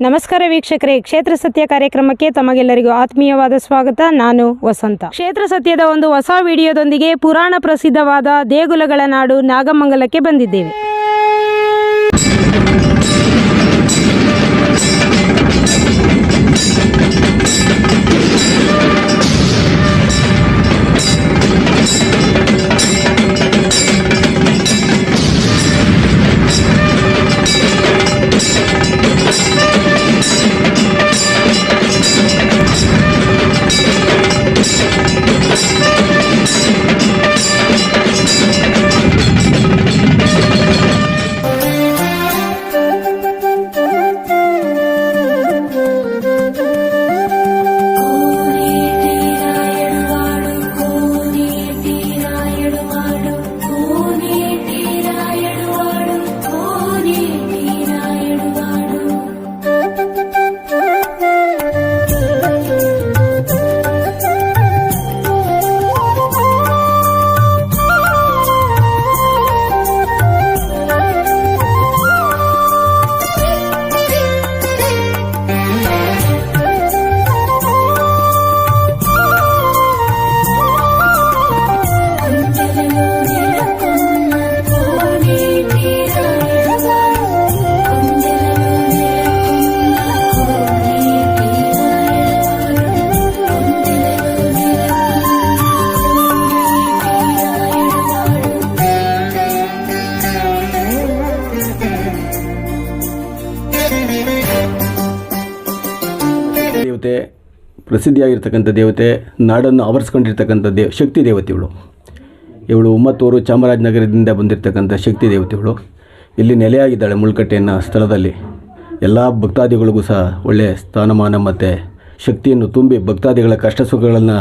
ನಮಸ್ಕಾರ ವೀಕ್ಷಕರೇ. ಕ್ಷೇತ್ರ ಸತ್ಯ ಕಾರ್ಯಕ್ರಮಕ್ಕೆ ತಮಗೆಲ್ಲರಿಗೂ ಆತ್ಮೀಯವಾದ ಸ್ವಾಗತ. ನಾನು ವಸಂತ. ಕ್ಷೇತ್ರ ಸತ್ಯದ ಒಂದು ಹೊಸ ವಿಡಿಯೋದೊಂದಿಗೆ ಪುರಾಣ ಪ್ರಸಿದ್ಧವಾದ ದೇಗುಲಗಳ ನಾಡು ನಾಗಮಂಗಲಕ್ಕೆ ಬಂದಿದ್ದೇವೆ. ದೇವತೆ, ಪ್ರಸಿದ್ಧಿಯಾಗಿರ್ತಕ್ಕಂಥ ದೇವತೆ, ನಾಡನ್ನು ಆವರಿಸ್ಕೊಂಡಿರ್ತಕ್ಕಂಥ ದೇವ ಶಕ್ತಿ ದೇವತೆ ಇವಳು ಇವಳು ಉಮ್ಮತ್ತೂರು ಚಾಮರಾಜನಗರದಿಂದ ಬಂದಿರತಕ್ಕಂಥ ಶಕ್ತಿ ದೇವತೆಗಳು. ಇಲ್ಲಿ ನೆಲೆಯಾಗಿದ್ದಾಳೆ ಮುಳ್ಕಟ್ಟೆಯನ್ನು ಸ್ಥಳದಲ್ಲಿ. ಎಲ್ಲ ಭಕ್ತಾದಿಗಳಿಗೂ ಸಹ ಒಳ್ಳೆಯ ಸ್ಥಾನಮಾನ ಮತ್ತು ಶಕ್ತಿಯನ್ನು ತುಂಬಿ ಭಕ್ತಾದಿಗಳ ಕಷ್ಟ ಸುಖಗಳನ್ನು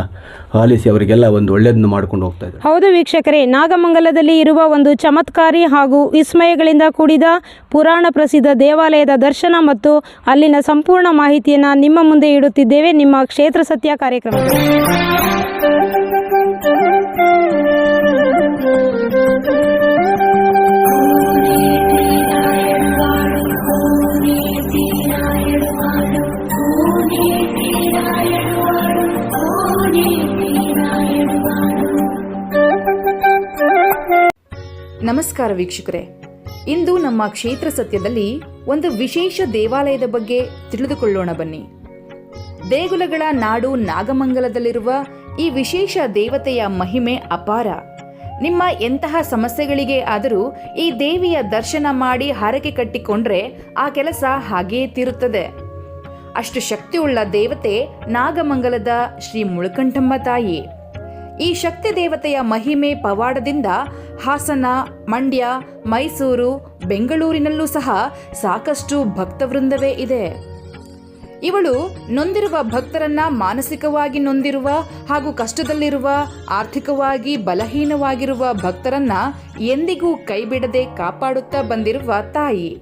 ಆಲಿಸಿ ಅವರಿಗೆಲ್ಲ ಒಂದು ಒಳ್ಳೆಯದನ್ನು ಮಾಡ್ಕೊಂಡು ಹೋಗ್ತಾ ಇದ್ದಾರೆ. ಹೌದು ವೀಕ್ಷಕರೇ, ನಾಗಮಂಗಲದಲ್ಲಿ ಇರುವ ಒಂದು ಚಮತ್ಕಾರಿ ಹಾಗೂ ವಿಸ್ಮಯಗಳಿಂದ ಕೂಡಿದ ಪುರಾಣ ಪ್ರಸಿದ್ಧ ದೇವಾಲಯದ ದರ್ಶನ ಮತ್ತು ಅಲ್ಲಿನ ಸಂಪೂರ್ಣ ಮಾಹಿತಿಯನ್ನು ನಿಮ್ಮ ಮುಂದೆ ಇಡುತ್ತಿದ್ದೇವೆ. ನಿಮ್ಮ ಕ್ಷೇತ್ರ ಸತ್ಯ ಕಾರ್ಯಕ್ರಮ. ನಮಸ್ಕಾರ ವೀಕ್ಷಕರೇ. ಇಂದು ನಮ್ಮ ಕ್ಷೇತ್ರ ಸತ್ಯದಲ್ಲಿ ಒಂದು ವಿಶೇಷ ದೇವಾಲಯದ ಬಗ್ಗೆ ತಿಳಿದುಕೊಳ್ಳೋಣ ಬನ್ನಿ. ದೇಗುಲಗಳ ನಾಡು ನಾಗಮಂಗಲದಲ್ಲಿರುವ ಈ ವಿಶೇಷ ದೇವತೆಯ ಮಹಿಮೆ ಅಪಾರ. ನಿಮ್ಮ ಎಂತಹ ಸಮಸ್ಯೆಗಳಿಗೆ ಆದರೂ ಈ ದೇವಿಯ ದರ್ಶನ ಮಾಡಿ ಹರಕೆ ಕಟ್ಟಿಕೊಂಡ್ರೆ ಆ ಕೆಲಸ ಹಾಗೆಯೇ ತೀರುತ್ತದೆ. ಅಷ್ಟು ಶಕ್ತಿಯುಳ್ಳ ದೇವತೆ ನಾಗಮಂಗಲದ ಶ್ರೀ ಮುಳುಕಂಠಮ್ಮ ತಾಯಿ. ಈ ಶಕ್ತಿ ದೇವತೆಯ ಮಹಿಮೆ ಪವಾಡದಿಂದ ಹಾಸನ, ಮಂಡ್ಯ, ಮೈಸೂರು, ಬೆಂಗಳೂರಿನಲ್ಲೂ ಸಹ ಸಾಕಷ್ಟು ಭಕ್ತವೃಂದವೇ ಇದೆ. ಇವಳು ನೊಂದಿರುವ ಭಕ್ತರನ್ನ ಮಾನಸಿಕವಾಗಿ ನೊಂದಿರುವ ಹಾಗೂ ಕಷ್ಟದಲ್ಲಿರುವ, ಆರ್ಥಿಕವಾಗಿ ಬಲಹೀನವಾಗಿರುವ ಭಕ್ತರನ್ನ ಎಂದಿಗೂ ಕೈಬಿಡದೆ ಕಾಪಾಡುತ್ತಾ ಬಂದಿರುವ ತಾಯಿ.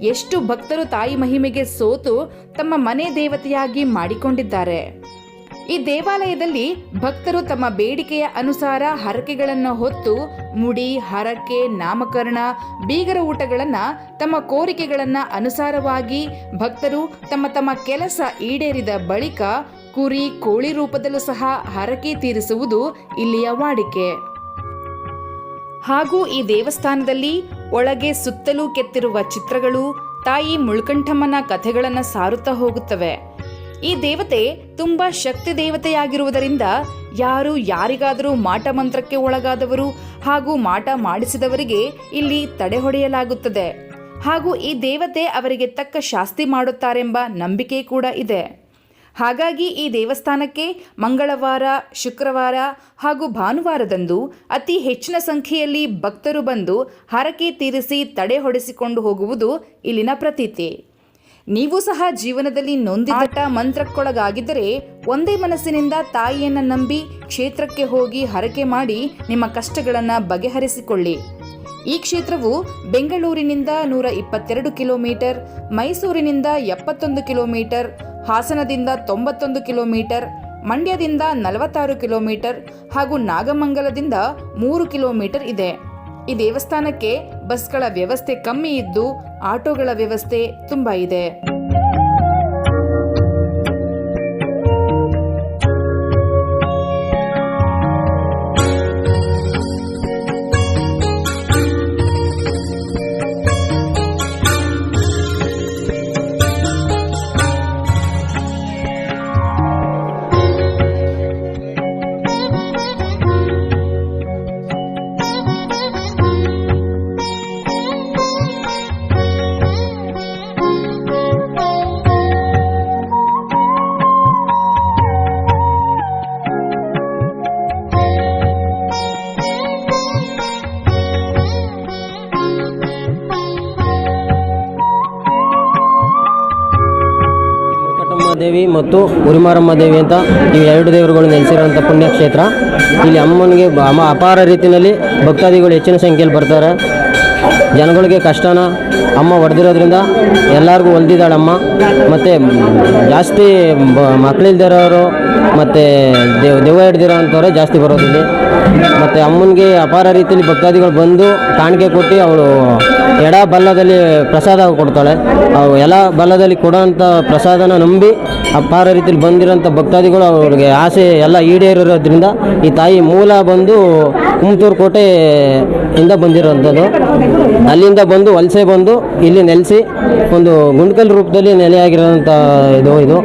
ಎಷ್ಟು ಭಕ್ತರು ತಾಯಿ ಮಹಿಮೆಗೆ ಸೋತು ತಮ್ಮ ಮನೆ ದೇವತೆಯಾಗಿ ಮಾಡಿಕೊಂಡಿದ್ದಾರೆ. ಈ ದೇವಾಲಯದಲ್ಲಿ ಭಕ್ತರು ತಮ್ಮ ಬೇಡಿಕೆಯ ಅನುಸಾರ ಹರಕೆಗಳನ್ನು ಹೊತ್ತು ಮುಡಿ, ಹರಕೆ, ನಾಮಕರಣ, ಬೀಗರ ಊಟಗಳನ್ನು ತಮ್ಮ ಕೋರಿಕೆಗಳನ್ನು ಅನುಸಾರವಾಗಿ ಭಕ್ತರು ತಮ್ಮ ತಮ್ಮ ಕೆಲಸ ಈಡೇರಿದ ಬಳಿಕ ಕುರಿ, ಕೋಳಿ ರೂಪದಲ್ಲೂ ಸಹ ಹರಕೆ ತೀರಿಸುವುದು ಇಲ್ಲಿಯ ವಾಡಿಕೆ. ಹಾಗೂ ಈ ದೇವಸ್ಥಾನದಲ್ಲಿ ಒಳಗೆ ಸುತ್ತಲೂ ಕೆತ್ತಿರುವ ಚಿತ್ರಗಳು ತಾಯಿ ಮುಳ್ಕಂಠಮ್ಮನ ಕಥೆಗಳನ್ನು ಸಾರುತ್ತಾ ಹೋಗುತ್ತವೆ. ಈ ದೇವತೆ ತುಂಬಾ ಶಕ್ತಿ ದೇವತೆಯಾಗಿರುವುದರಿಂದ ಯಾರು ಯಾರಿಗಾದರೂ ಮಾಟ ಮಂತ್ರಕ್ಕೆ ಒಳಗಾದವರು ಹಾಗೂ ಮಾಟ ಮಾಡಿಸಿದವರಿಗೆ ಇಲ್ಲಿ ತಡೆ ಹೊಡೆಯಲಾಗುತ್ತದೆ. ಹಾಗೂ ಈ ದೇವತೆ ಅವರಿಗೆ ತಕ್ಕ ಶಾಸ್ತಿ ಮಾಡುತ್ತಾರೆಂಬ ನಂಬಿಕೆ ಕೂಡ ಇದೆ. ಹಾಗಾಗಿ ಈ ದೇವಸ್ಥಾನಕ್ಕೆ ಮಂಗಳವಾರ, ಶುಕ್ರವಾರ ಹಾಗೂ ಭಾನುವಾರದಂದು ಅತಿ ಹೆಚ್ಚಿನ ಸಂಖ್ಯೆಯಲ್ಲಿ ಭಕ್ತರು ಬಂದು ಹರಕೆ ತೀರಿಸಿ ತಡೆ ಹೊಡೆಸಿಕೊಂಡು ಹೋಗುವುದು ಇಲ್ಲಿನ ಪ್ರತೀತಿ. ನೀವು ಸಹ ಜೀವನದಲ್ಲಿ ನೊಂದಿದಾಟ ಮಂತ್ರಕ್ಕೊಳಗಾಗಿದ್ದರೆ ಒಂದೇ ಮನಸ್ಸಿನಿಂದ ತಾಯಿಯನ್ನ ನಂಬಿ ಕ್ಷೇತ್ರಕ್ಕೆ ಹೋಗಿ ಹರಕೆ ಮಾಡಿ ನಿಮ್ಮ ಕಷ್ಟಗಳನ್ನು ಬಗೆಹರಿಸಿಕೊಳ್ಳಿ. ಈ ಕ್ಷೇತ್ರವು ಬೆಂಗಳೂರಿನಿಂದ ನೂರ ಇಪ್ಪತ್ತೆರಡು ಕಿಲೋಮೀಟರ್, ಮೈಸೂರಿನಿಂದ ಎಪ್ಪತ್ತೊಂದು ಕಿಲೋಮೀಟರ್, ಹಾಸನದಿಂದ ತೊಂಬತ್ತೊಂದು ಕಿಲೋಮೀಟರ್, ಮಂಡ್ಯದಿಂದ ನಲವತ್ತಾರು ಕಿಲೋಮೀಟರ್ ಹಾಗೂ ನಾಗಮಂಗಲದಿಂದ ಮೂರು ಕಿಲೋಮೀಟರ್ ಇದೆ. ಈ ದೇವಸ್ಥಾನಕ್ಕೆ ಬಸ್ಗಳ ವ್ಯವಸ್ಥೆ ಕಮ್ಮಿ ಇದ್ದು ಆಟೋಗಳ ವ್ಯವಸ್ಥೆ ತುಂಬ ಇದೆ. ದೇವಿ ಮತ್ತು ಉರಿಮಾರಮ್ಮ ದೇವಿ ಅಂತ ಈ ಎರಡು ದೇವರುಗಳು ನೆಲೆಸಿರುವಂಥ ಪುಣ್ಯಕ್ಷೇತ್ರ. ಇಲ್ಲಿ ಅಮ್ಮನಿಗೆ ಅಪಾರ ರೀತಿಯಲ್ಲಿ ಭಕ್ತಾದಿಗಳು ಹೆಚ್ಚಿನ ಸಂಖ್ಯೆಯಲ್ಲಿ ಬರ್ತಾರೆ. ಜನಗಳಿಗೆ ಕಷ್ಟನ ಅಮ್ಮ ಹೊಡೆದಿರೋದ್ರಿಂದ ಎಲ್ಲರಿಗೂ ಹೊಲ್ದಿದ್ದಾಳಮ್ಮ. ಮತ್ತು ಜಾಸ್ತಿ ಮಕ್ಕಳಿಲ್ದಿರೋರು ಮತ್ತು ದೇವ್, ದೆವ್ವ ಹಿಡ್ದಿರೋ ಅಂಥವ್ರೆ ಜಾಸ್ತಿ ಬರೋದಿಲ್ಲ ಮತ್ತು ಅಮ್ಮನಿಗೆ ಅಪಾರ ರೀತಿಯಲ್ಲಿ ಭಕ್ತಾದಿಗಳು ಬಂದು ಕಾಣಿಕೆ ಕೊಟ್ಟು ಅವಳು ಎಡ ಬಲ್ಲದಲ್ಲಿ ಪ್ರಸಾದ ಕೊಡ್ತಾಳೆ. ಅವು ಎಲ್ಲ ಬಲ್ಲದಲ್ಲಿ ಕೊಡೋಂಥ ಪ್ರಸಾದನ ನಂಬಿ ಅಪಾರ ರೀತಿಯಲ್ಲಿ ಬಂದಿರೋಂಥ ಭಕ್ತಾದಿಗಳು ಅವ್ರಿಗೆ ಆಸೆ ಎಲ್ಲ ಈಡೇರಿರೋದ್ರಿಂದ ಈ ತಾಯಿ ಮೂಲ ಬಂದು ಕುಮತೂರು ಕೋಟೆ ಇಂದ ಬಂದಿರೋಂಥದ್ದು. ಅಲ್ಲಿಂದ ಬಂದು ವಲಸೆ ಬಂದು ಇಲ್ಲಿ ನೆಲೆಸಿ ಒಂದು ಗುಂಡ್ಕಲ್ ರೂಪದಲ್ಲಿ ನೆಲೆಯಾಗಿರೋಂಥ ಇದು ಇದು.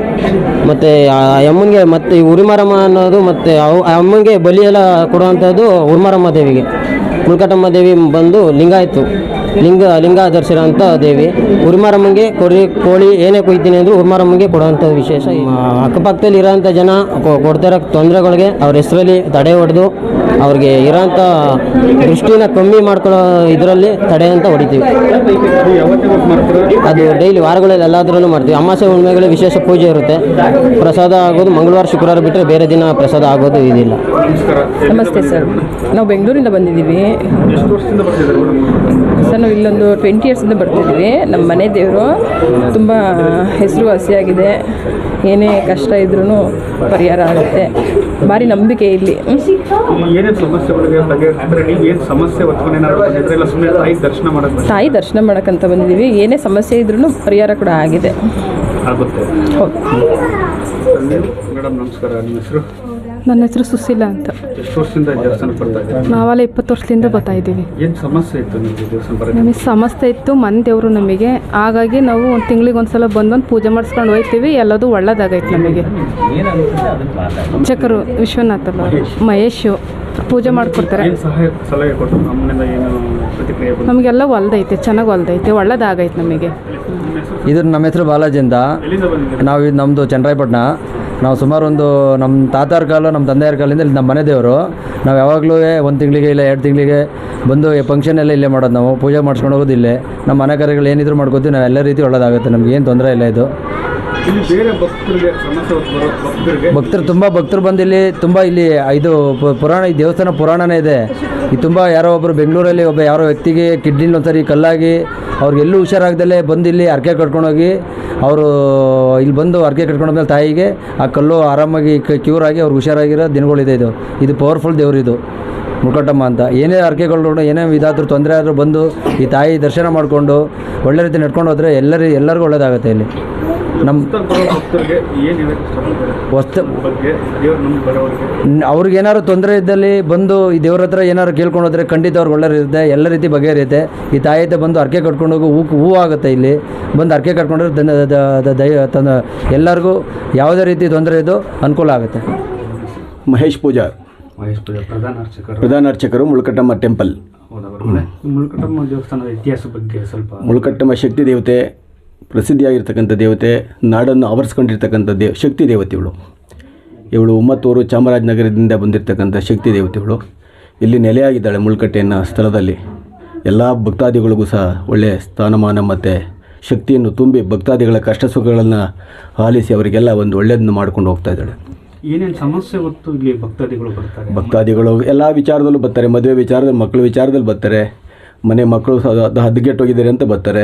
ಮತ್ತು ಆ ಅಮ್ಮನಿಗೆ ಮತ್ತು ಈ ಉರಿಮಾರಮ್ಮ ಅನ್ನೋದು ಮತ್ತು ಅವು, ಅಮ್ಮನಿಗೆ ಬಲಿ ಎಲ್ಲ ಕೊಡುವಂಥದ್ದು ಉರ್ಮಾರಮ್ಮ ದೇವಿಗೆ. ಕುಲ್ಕಟಮ್ಮ ದೇವಿ ಬಂದು ಲಿಂಗಾಯತು. ಲಿಂಗ ಲಿಂಗ ಅಂತ ದೇವಿ. ಉರ್ಮಾರಮ್ಮಂಗೆ ಕೋಳಿ ಕೋಳಿ ಏನೇ ಕೊಯ್ತೀನಿ ಅಂದರೂ ಉರ್ಮಾರಮ್ಮಂಗೆ ಕೊಡುವಂಥ ವಿಶೇಷ. ಅಕ್ಕಪಕ್ಕದಲ್ಲಿ ಇರೋಂಥ ಜನ ಕೊ- ಕೊಡ್ತಿರೋ ತೊಂದರೆಗಳಿಗೆ ಅವ್ರ ಹೆಸರಲ್ಲಿ ತಡೆ ಹೊಡೆದು ಅವ್ರಿಗೆ ಇರೋಂಥ ದೃಷ್ಟಿನ ಕಮ್ಮಿ ಮಾಡ್ಕೊಳ್ಳೋ ಇದರಲ್ಲಿ ತಡೆ ಅಂತ ಹೊಡಿತೀವಿ. ಅದು ಡೈಲಿ ವಾರಗಳಲ್ಲಿ ಎಲ್ಲಾದ್ರೂ ಮಾಡ್ತೀವಿ. ಅಮಾಸೆ ಹುಣ್ಣಿಮೆಗಳಿಗೆ ವಿಶೇಷ ಪೂಜೆ ಇರುತ್ತೆ. ಪ್ರಸಾದ ಆಗೋದು ಮಂಗಳವಾರ ಶುಕ್ರವಾರ ಬಿಟ್ಟರೆ ಬೇರೆ ದಿನ ಪ್ರಸಾದ ಆಗೋದು ಇದಿಲ್ಲ. ನಮಸ್ತೆ ಸರ್. ನಾವು ಬೆಂಗಳೂರಿಂದ ಬಂದಿದ್ದೀವಿ. ನಾವು ಇಲ್ಲೊಂದು ಟ್ವೆಂಟಿ ಇಯರ್ಸಿಂದ ಬರ್ತಿದ್ದೀವಿ. ನಮ್ಮ ಮನೆ ದೇವರು ತುಂಬ ಹೆಸರುವಾಸಿಯಾಗಿದೆ. ಏನೇ ಕಷ್ಟ ಇದ್ರೂ ಪರಿಹಾರ ಆಗುತ್ತೆ. ಭಾರಿ ನಂಬಿಕೆ ಇಲ್ಲಿ. ತಾಯಿ ದರ್ಶನ ಮಾಡೋಕ್ಕಂತ ಬಂದಿದ್ದೀವಿ. ಏನೇ ಸಮಸ್ಯೆ ಇದ್ರೂ ಪರಿಹಾರ ಕೂಡ ಆಗಿದೆ. ಆಗುತ್ತೆ. ಮೇಡಮ್ ನಮಸ್ಕಾರ. ನಿಮ್ಮ ಹೆಸರು? ನನ್ನ ಹೆಸರು ಸುಶೀಲ ಅಂತ. ಎಷ್ಟು ವರ್ಷದಿಂದ ದೇವಸ್ಥಾನ ಬರ್ತಾ ಇದ್ದೀರಾ? ನಾವೆಲ್ಲ ಇಪ್ಪತ್ತು ವರ್ಷದಿಂದ ಬರ್ತಾ ಇದ್ದೀವಿ. ಏನು ಸಮಸ್ಯೆ ಇತ್ತು ನಿಮಗೆ ದೇವಸ್ಥಾನ ಬರೋಕ್ಕೆ? ನಮಗೆ ಸಮಸ್ಯೆ ಇತ್ತು ಮನೆ ದೇವರು ನಮಗೆ. ಹಾಗಾಗಿ ನಾವು ಒಂದು ತಿಂಗಳಿಗೆ ಒಂದ್ಸಲ ಬಂದು ಬಂದು ಪೂಜೆ ಮಾಡಿಸ್ಕೊಂಡು ಹೋಗ್ತೀವಿ ಎಲ್ಲದೂ ಒಳ್ಳೇದಾಗೈತೆ ನಮಗೆ. ಚಕರು ವಿಶ್ವನಾಥ್ ಅಲ್ಲ ಮಹೇಶು ಪೂಜೆ ಮಾಡಿಕೊಡ್ತಾರೆ. ಏನು ಸಹಾಯ ಸಲಹೆ ಕೊಟ್ಟು ನಮ್ಮಿಂದ ಏನು ಪ್ರತಿಕ್ರಿಯೆ ಬಂತು? ನಮಗೆಲ್ಲ ಹೊಲ್ದೈತೆ ಚೆನ್ನಾಗಿ ಹೊಲ್ದೈತೆ ಒಳ್ಳೇದಾಗೈತೆ ನಮಗೆ. ಇದು ನಮ್ಮ ಹೆಸರು ಬಾಲಾಜಿಂದ ಅಂತ ಎಲ್ಲಿಂದ ಬಂದಿದ್ದೀರಾ? ನಾವು ಇದು ನಮ್ಮದು ಚನ್ನರಾಯಪಟ್ಟಣ ನಾವು ಸುಮಾರು ಒಂದು ನಮ್ಮ ತಾತಾರ ಕಾಲ ನಮ್ಮ ತಂದೆಯವ್ರ ಕಾಲಿಂದ ಇಲ್ಲಿ ನಮ್ಮ ಮನೆ ದೇವರು. ನಾವು ಯಾವಾಗಲೂ ಒಂದು ತಿಂಗಳಿಗೆ ಇಲ್ಲ ಎರಡು ತಿಂಗಳಿಗೆ ಬಂದು ಫಂಕ್ಷನ್ ಎಲ್ಲ ಇಲ್ಲೇ ಮಾಡೋದು ನಾವು ಪೂಜೆ ಮಾಡ್ಸ್ಕೊಂಡು ಹೋಗೋದು ಇಲ್ಲೇ. ನಮ್ಮ ಮನೆ ಕಾರ್ಯಗಳು ಏನಿದ್ರು ಮಾಡ್ಕೋತೀವಿ ನಾವು ಎಲ್ಲ ರೀತಿ ಒಳ್ಳೇದಾಗುತ್ತೆ ನಮ್ಗೆ ಏನು ತೊಂದರೆ ಇಲ್ಲ ಇದು. ಭಕ್ತರು ತುಂಬ ಭಕ್ತರು ಬಂದು ಇಲ್ಲಿ ತುಂಬ ಇಲ್ಲಿ ಇದು ಪು- ಪುರಾಣ ಈ ದೇವಸ್ಥಾನ ಪುರಾಣನೇ ಇದೆ. ಈ ತುಂಬ ಯಾರೋ ಒಬ್ಬರು ಬೆಂಗಳೂರಲ್ಲಿ ಒಬ್ಬ ಯಾರೋ ವ್ಯಕ್ತಿಗೆ ಕಿಡ್ನಿಲಿ ಒಂದ್ಸರಿ ಕಲ್ಲಾಗಿ ಅವ್ರಿಗೆ ಎಲ್ಲೂ ಹುಷಾರಾಗ್ದಲೇ ಬಂದು ಇಲ್ಲಿ ಅರ್ಕೆ ಕಟ್ಕೊಂಡೋಗಿ ಅವರು ಇಲ್ಲಿ ಬಂದು ಅರ್ಕೆ ಕಟ್ಕೊಂಡೋದ್ಮೇಲೆ ತಾಯಿಗೆ ಆ ಕಲ್ಲು ಆರಾಮಾಗಿ ಕ್ಯೂರ್ ಆಗಿ ಅವ್ರಿಗೆ ಹುಷಾರಾಗಿರೋ ದಿನಗಳಿದೆ ಇದು ಇದು. ಪವರ್ಫುಲ್ ದೇವ್ರು ಇದು. ಮುಕಟಮ್ಮ ಅಂತ. ಏನೇ ಅರ್ಕೆಗಳು ಏನೇ ಇದಾದರೂ ತೊಂದರೆ ಆದರೂ ಬಂದು ಈ ತಾಯಿ ದರ್ಶನ ಮಾಡಿಕೊಂಡು ಒಳ್ಳೆ ರೀತಿ ನಡ್ಕೊಂಡು ಹೋದರೆ ಎಲ್ಲರಿ ಎಲ್ಲರಿಗೂ ಒಳ್ಳೆಯದಾಗುತ್ತೆ ಇಲ್ಲಿ. ನಮ್ಮ ವಸ್ತು ಬಗ್ಗೆ ದೇವ್ರ ನಮ್ಗೆ ಬರೋರಿಗೆ ಅವ್ರಿಗೆ ಏನಾದ್ರು ತೊಂದರೆ ಇದ್ದಲ್ಲಿ ಬಂದು ಈ ದೇವ್ರ ಹತ್ರ ಏನಾದ್ರು ಕೇಳ್ಕೊಂಡು ಹೋದ್ರೆ ಖಂಡಿತ ಅವ್ರಿಗೆ ಒಳ್ಳೆಯದಿರುತ್ತೆ ಎಲ್ಲ ರೀತಿ ಬಗೆಹರಿಯುತ್ತೆ. ಈ ತಾಯಿ ಹತ್ರ ಬಂದು ಅರ್ಕೆ ಕಟ್ಕೊಂಡು ಹೋಗಿ ಹೂ ಹೂ ಆಗುತ್ತೆ ಇಲ್ಲಿ. ಬಂದು ಅರ್ಕೆ ಕಟ್ಕೊಂಡ್ರೆ ದಯ ತಂದ ಎಲ್ಲರಿಗೂ ಯಾವುದೇ ರೀತಿ ತೊಂದರೆ ಇದ್ದು ಅನುಕೂಲ ಆಗುತ್ತೆ. ಮಹೇಶ್ ಪೂಜಾರ್ ಮಹೇಶ್ ಪೂಜಾ ಪ್ರಧಾನ ಅರ್ಚಕರು. ಪ್ರಧಾನ ಅರ್ಚಕರು ಮುಳ್ಕಟ್ಟಮ್ಮ ಟೆಂಪಲ್. ಮುಳುಕಟ್ಟಮ್ಮ ದೇವಸ್ಥಾನದ ಇತಿಹಾಸ ಬಗ್ಗೆ ಸ್ವಲ್ಪ ಮುಳುಕಟ್ಟಮ್ಮ ಶಕ್ತಿ ದೇವತೆ ಪ್ರಸಿದ್ಧಿಯಾಗಿರ್ತಕ್ಕಂಥ ದೇವತೆ ನಾಡನ್ನು ಆವರಿಸ್ಕೊಂಡಿರ್ತಕ್ಕಂಥ ದೇವ್ ಶಕ್ತಿ ದೇವತೆಗಳು. ಇವಳು ಉಮ್ಮತ್ತೂರು ಚಾಮರಾಜನಗರದಿಂದ ಬಂದಿರತಕ್ಕಂಥ ಶಕ್ತಿ ದೇವತೆಗಳು. ಇಲ್ಲಿ ನೆಲೆಯಾಗಿದ್ದಾಳೆ ಮುಳ್ಕಟ್ಟೆಯನ್ನು ಸ್ಥಳದಲ್ಲಿ. ಎಲ್ಲ ಭಕ್ತಾದಿಗಳಿಗೂ ಸಹ ಒಳ್ಳೆಯ ಸ್ಥಾನಮಾನ ಮತ್ತು ಶಕ್ತಿಯನ್ನು ತುಂಬಿ ಭಕ್ತಾದಿಗಳ ಕಷ್ಟ ಸುಖಗಳನ್ನು ಆಲಿಸಿ ಅವರಿಗೆಲ್ಲ ಒಂದು ಒಳ್ಳೆಯದನ್ನು ಮಾಡ್ಕೊಂಡು ಹೋಗ್ತಾ ಇದ್ದಾಳೆ. ಏನೇನು ಸಮಸ್ಯೆ ಹೊತ್ತು ಇಲ್ಲಿ ಭಕ್ತಾದಿಗಳು ಬರ್ತಾರೆ? ಭಕ್ತಾದಿಗಳು ಎಲ್ಲ ವಿಚಾರದಲ್ಲೂ ಬರ್ತಾರೆ ಮದುವೆ ವಿಚಾರದಲ್ಲಿ ಮಕ್ಕಳ ವಿಚಾರದಲ್ಲಿ ಬರ್ತಾರೆ ಮನೆ ಮಕ್ಕಳು ಸಹ ಹದಗೆಟ್ಟೋಗಿದ್ದಾರೆ ಅಂತ ಬರ್ತಾರೆ.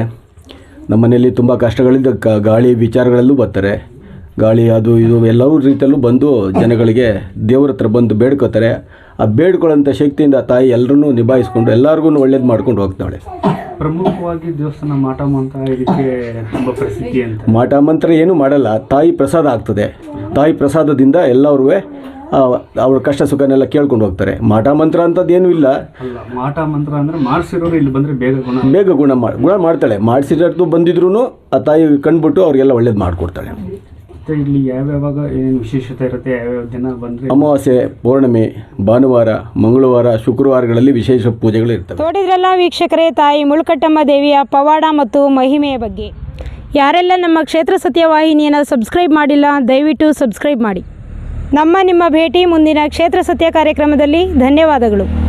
ನಮ್ಮ ಮನೆಯಲ್ಲಿ ತುಂಬ ಕಷ್ಟಗಳಿಂದ ಗಾಳಿ ವಿಚಾರಗಳಲ್ಲೂ ಬರ್ತಾರೆ. ಗಾಳಿ ಅದು ಇದು ಎಲ್ಲವೂ ರೀತಿಯಲ್ಲೂ ಬಂದು ಜನಗಳಿಗೆ ದೇವ್ರ ಹತ್ರ ಬಂದು ಬೇಡ್ಕೋತಾರೆ. ಆ ಬೇಡ್ಕೊಳ್ಳೋಂಥ ಶಕ್ತಿಯಿಂದ ತಾಯಿ ಎಲ್ಲರನ್ನೂ ನಿಭಾಯಿಸ್ಕೊಂಡು ಎಲ್ಲರಿಗೂ ಒಳ್ಳೇದು ಮಾಡ್ಕೊಂಡು ಹೋಗ್ತಾಳೆ. ಪ್ರಮುಖವಾಗಿ ದೇವಸ್ಥಾನ ಮಾಟಮಂತ ಇದಕ್ಕೆ ತುಂಬ ಪ್ರಸಿದ್ಧಿ ಅಂತ. ಮಾಟ ಮಂತ್ರ ಏನೂ ಮಾಡಲ್ಲ ತಾಯಿ ಪ್ರಸಾದ ಆಗ್ತದೆ. ತಾಯಿ ಪ್ರಸಾದದಿಂದ ಎಲ್ಲರೂ ಅವ್ರ ಕಷ್ಟ ಸುಖನೆಲ್ಲ ಕೇಳ್ಕೊಂಡು ಹೋಗ್ತಾರೆ. ಮಾಟ ಮಂತ್ರ ಅಂಥದ್ದು ಏನೂ ಇಲ್ಲ. ಅಲ್ಲ ಮಾಟ ಮಂತ್ರ ಅಂದ್ರೆ ಮಾಡಿಸಿರೋರು ಇಲ್ಲಿ ಬಂದ್ರೆ ಬೇಗ ಗುಣ. ಬೇಗ ಗುಣ ಮಾಡಿ ಗುಣ ಮಾಡ್ತಾಳೆ. ಮಾಡಿಸಿರೋದು ಬಂದಿದ್ರು ಆ ತಾಯಿ ಕಂಡುಬಿಟ್ಟು ಅವ್ರಿಗೆಲ್ಲ ಒಳ್ಳೇದು ಮಾಡಿಕೊಡ್ತಾಳೆ. ಮತ್ತೆ ಇಲ್ಲಿ ಯಾವ್ಯಾವಾಗ ಏನೇನು ವಿಶೇಷತೆ ಇರುತ್ತೆ ಯಾವ್ಯಾವ ದಿನ ಬಂದ್ರೆ? ಅಮಾವಾಸ್ಯೆ ಪೌರ್ಣಮಿ ಭಾನುವಾರ ಮಂಗಳವಾರ ಶುಕ್ರವಾರಗಳಲ್ಲಿ ವಿಶೇಷ ಪೂಜೆಗಳು ಇರ್ತವೆ. ನೋಡಿದ್ರಲ್ಲ ವೀಕ್ಷಕರೇ ತಾಯಿ ಮುಳುಕಟ್ಟಮ್ಮ ದೇವಿಯ ಪವಾಡ ಮತ್ತು ಮಹಿಮೆಯ ಬಗ್ಗೆ. ಯಾರೆಲ್ಲ ನಮ್ಮ ಕ್ಷೇತ್ರ ಸತ್ಯವಾಹಿನಿಯನ್ನು ಸಬ್ಸ್ಕ್ರೈಬ್ ಮಾಡಿಲ್ಲ ದಯವಿಟ್ಟು ಸಬ್ಸ್ಕ್ರೈಬ್ ಮಾಡಿ. ನಮ್ಮ ನಿಮ್ಮ ಭೇಟಿ ಮುಂದಿನ ಕ್ಷೇತ್ರ ಸತ್ಯ ಕಾರ್ಯಕ್ರಮದಲ್ಲಿ ಧನ್ಯವಾದಗಳು.